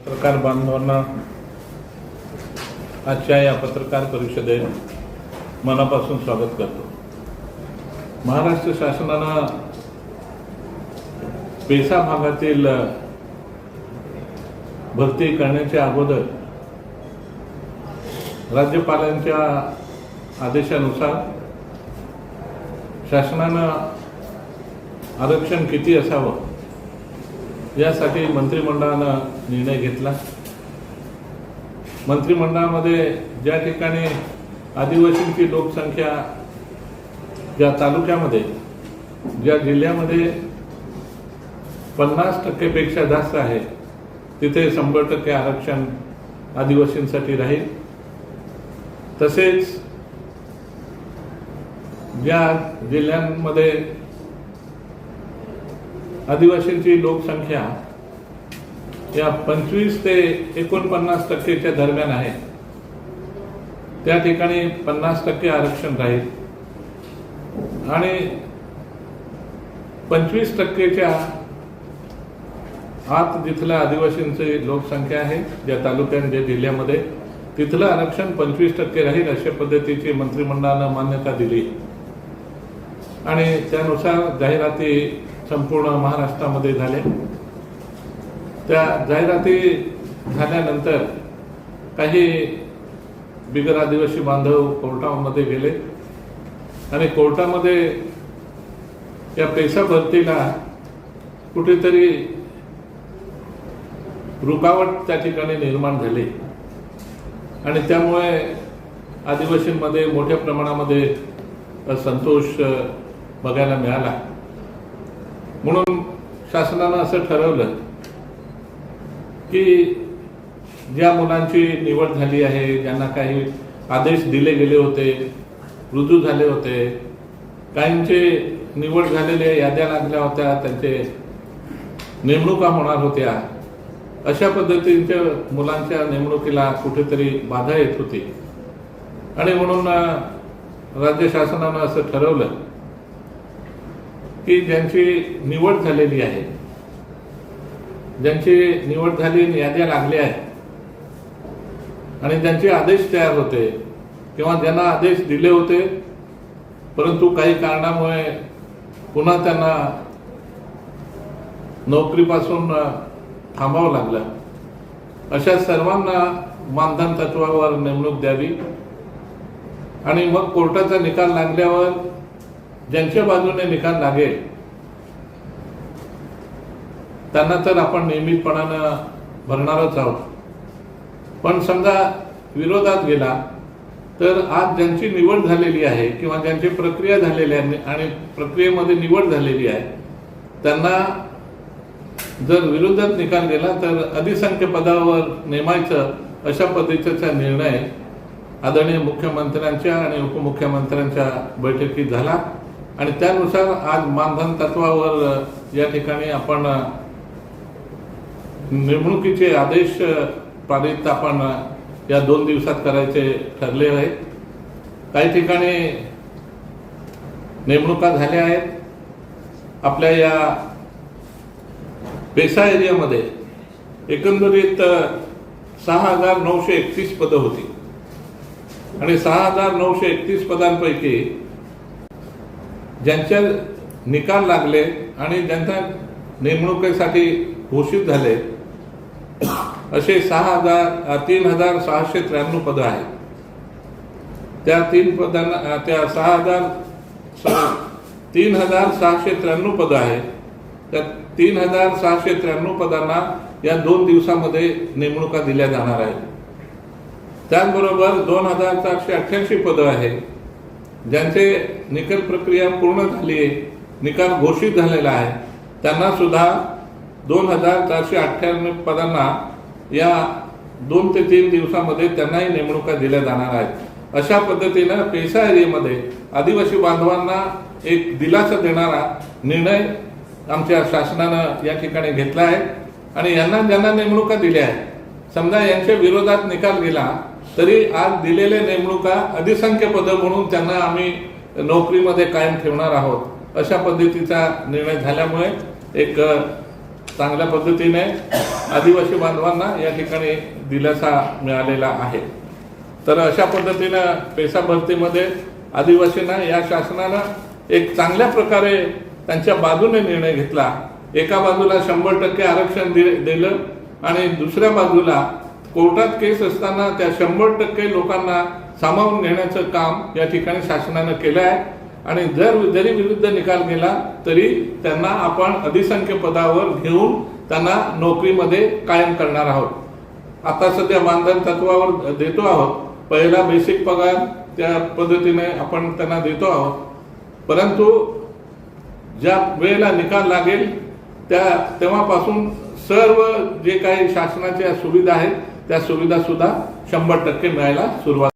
पत्रकार बांधवांना आजच्या या पत्रकार परिषदेत मनापासून स्वागत करतो. महाराष्ट्र शासनानं पेसा भागातील भरती करण्याच्या अगोदर राज्यपालांच्या आदेशानुसार शासनानं आरक्षण किती असावं यासाठी मंत्रिमंडळानं निर्णय घेतला. मंत्रिमंडळामध्ये ज्या ठिकाणी आदिवासींची लोकसंख्या ज्या तालुक्यामध्ये ज्या जिल्ह्यामध्ये पन्नास टक्केपेक्षा जास्त आहे तिथे शंभर टक्के आरक्षण आदिवासींसाठी राहील. तसेच ज्या जिल्ह्यांमध्ये आदिवासींची लोकसंख्या या पंचवीस ते एकोणपन्नास टक्केच्या दरम्यान आहे. त्या ठिकाणी पन्नास टक्के आरक्षण राहील. आणि पंचवीस टक्केच्या आत जिथल्या आदिवासींची लोकसंख्या आहे ज्या तालुक्यात ज्या जिल्ह्यामध्ये तिथलं आरक्षण पंचवीस टक्के राहील अशा पद्धतीची मंत्रिमंडळानं मान्यता दिली. आणि त्यानुसार जाहिराती संपूर्ण महाराष्ट्रामध्ये झाल्या. त्या जाहिराती झाल्यानंतर काही बिगर आदिवासी बांधव कोर्टामध्ये गेले. आणि कोर्टामध्ये या पैसा भरतीला कुठेतरी रुकावट त्या ठिकाणी निर्माण झाली. आणि त्यामुळे आदिवासींमध्ये मोठ्या प्रमाणामध्ये संतोष बघायला मिळाला. म्हणून शासनानं असं ठरवलं की ज्या मुलांची निवड झाली आहे ज्यांना काही आदेश दिले गेले होते रुजू झाले होते काहींचे निवड झालेल्या याद्या लागल्या होत्या त्यांचे नेमणुका होणार होत्या अशा पद्धतीच्या मुलांच्या नेमणुकीला कुठेतरी बाधा येत होती. आणि म्हणून राज्य शासनानं असं ठरवलं की ज्यांची निवड झालेली आहे ज्यांची निवड झाली आणि याद्या लागल्या आहेत आणि ज्यांचे आदेश तयार होते किंवा ज्यांना आदेश दिले होते परंतु काही कारणामुळे पुन्हा त्यांना नोकरीपासून थांबावं लागलं. अशा सर्वांना मानधन तत्वावर नेमणूक द्यावी आणि मग कोर्टाचा निकाल लागल्यावर ज्यांच्या बाजूने निकाल लागेल त्यांना तर आपण नियमितपणानं भरणारच आहोत. पण समजा विरोधात गेला तर आज ज्यांची निवड झालेली आहे किंवा ज्यांची प्रक्रिया झालेली आहे आणि प्रक्रियेमध्ये निवड झालेली आहे त्यांना जर विरोधात निकाल गेला तर अधिसंख्य पदावर नेमायचं अशा पद्धतीचा निर्णय आदरणीय मुख्यमंत्र्यांच्या आणि उपमुख्यमंत्र्यांच्या बैठकीत झाला. आणि त्यानुसार आज मानधन तत्वावर या ठिकाणी आपण नेमणुकीचे आदेश पारित आपण या दोन दिवसात करायचे ठरले आहे काही ठिकाणी नेमणुका झाल्या आहेत. आपल्या या पेसा एरियामध्ये एकंदरीत सहा हजार नऊशे एकतीस पदं होती. आणि सहा हजार नऊशे एकतीस पदांपैकी ज्यांच्या निकाल लागले आणि ज्यांच्या नेमणुकीसाठी घोषित झाले असे सहा हजार तीन हजार सहाशे त्र्याण्णव पदं आहेत. त्या तीन पदांना त्या सहा हजार तीन हजार सहाशे त्र्याण्णव पदं आहेत. त्या तीन हजार सहाशे त्र्याण्णव पदांना या दोन दिवसामध्ये नेमणुका दिल्या जाणार आहेत. त्याचबरोबर दोन हजार चारशे अठ्ठ्याऐंशी पदं आहेत. ज्यांचे निकाल प्रक्रिया पूर्ण झाली आहे निकाल घोषित झालेला आहे त्यांना सुद्धा दोन हजार चारशे अठ्ठ्याण्णव पदांना या दोन ते तीन दिवसामध्ये त्यांनाही नेमणुका दिल्या जाणार आहेत. अशा पद्धतीनं पेसा एरियामध्ये आदिवासी बांधवांना एक दिलासा देणारा निर्णय आमच्या शासनानं या ठिकाणी घेतला आहे आणि यांना ज्यांना नेमणुका दिल्या आहेत समजा यांच्या विरोधात निकाल गेला तरी आज दिलेले नेमणुका अधिसंख्य पदं म्हणून त्यांना आम्ही नोकरीमध्ये कायम ठेवणार आहोत. अशा पद्धतीचा निर्णय झाल्यामुळे एक चांगल्या पद्धतीने आदिवासी बांधवांना या ठिकाणी दिलासा मिळालेला आहे. तर अशा पद्धतीनं पैसा भरतीमध्ये आदिवासींना या शासनानं एक चांगल्या प्रकारे त्यांच्या बाजूने निर्णय घेतला. एका बाजूला शंभर टक्के आरक्षण दि- दिलं आणि दुसऱ्या बाजूला कोर्टात केस असताना त्या शंभर टक्के लोकांना सामावून घेण्याचं काम या ठिकाणी शासनानं केलं आहे. आणि जर जरी विरुद्ध निकाल गेला तरी त्यांना आपण अधिसंख्य पदावर घेऊन त्यांना नोकरीमध्ये कायम करणार आहोत. आता सध्या मानधन तत्वावर देतो आहोत. पहिला बेसिक पगार त्या पद्धतीने आपण त्यांना देतो आहोत. परंतु ज्या वेळेला निकाल लागेल त्या तेव्हापासून सर्व जे काही शासनाच्या सुविधा आहेत त्या सुविधा सुद्धा शंभर टक्के मिळायला सुरुवात